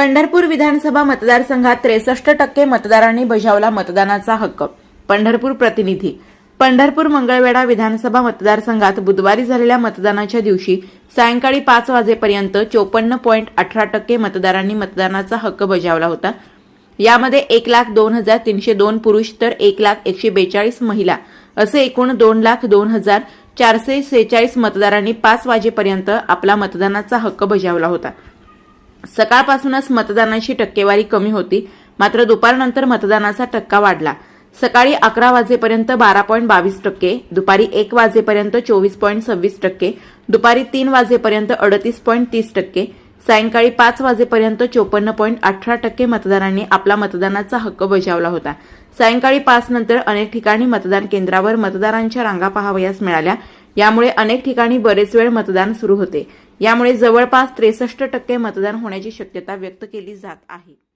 पंढरपूर विधानसभा मतदारसंघात त्रेसष्ट टक्के मतदारांनी बजावला मतदानाचा हक्क. पंढरपूर प्रतिनिधी. पंढरपूर मंगळवेढा विधानसभा मतदारसंघात बुधवारी झालेल्या मतदानाच्या दिवशी सायंकाळी पाच वाजेपर्यंत चोपन्न पॉईंट अठरा टक्के मतदारांनी मतदानाचा हक्क बजावला होता. यामध्ये एक लाख दोन हजार तीनशे दोन पुरुष तर एक लाख एकशे बेचाळीस महिला असे एकूण दोन लाख दोन हजार चारशे सेहेचाळीस मतदारांनी पाच वाजेपर्यंत आपला मतदानाचा हक्क बजावला होता. सकाळपासूनच मतदानाची टक्केवारी कमी होती. मात्र दुपारनंतर मतदानाचा टक्का वाढला. सकाळी अकरा वाजेपर्यंत बारा पॉईंट बावीस टक्के दुपारी एक वाजेपर्यंत चोवीस पॉईंट सव्वीस टक्के दुपारी तीन वाजेपर्यंत अडतीस पॉईंट तीस टक्के सायंकाळी पाच वाजेपर्यंत चोपन्न पॉईंट अठरा टक्के मतदारांनी आपला मतदानाचा हक्क बजावला होता. सायंकाळी पाच नंतर अनेक ठिकाणी मतदान केंद्रावर मतदारांच्या रांगा पाहावयास मिळाल्या. यामुळे अनेक ठिकाणी बरेच वेळ मतदान सुरू होते. यामुळे जवळपास त्रेसष्ट टक्के मतदान होण्याची शक्यता व्यक्त केली जात आहे.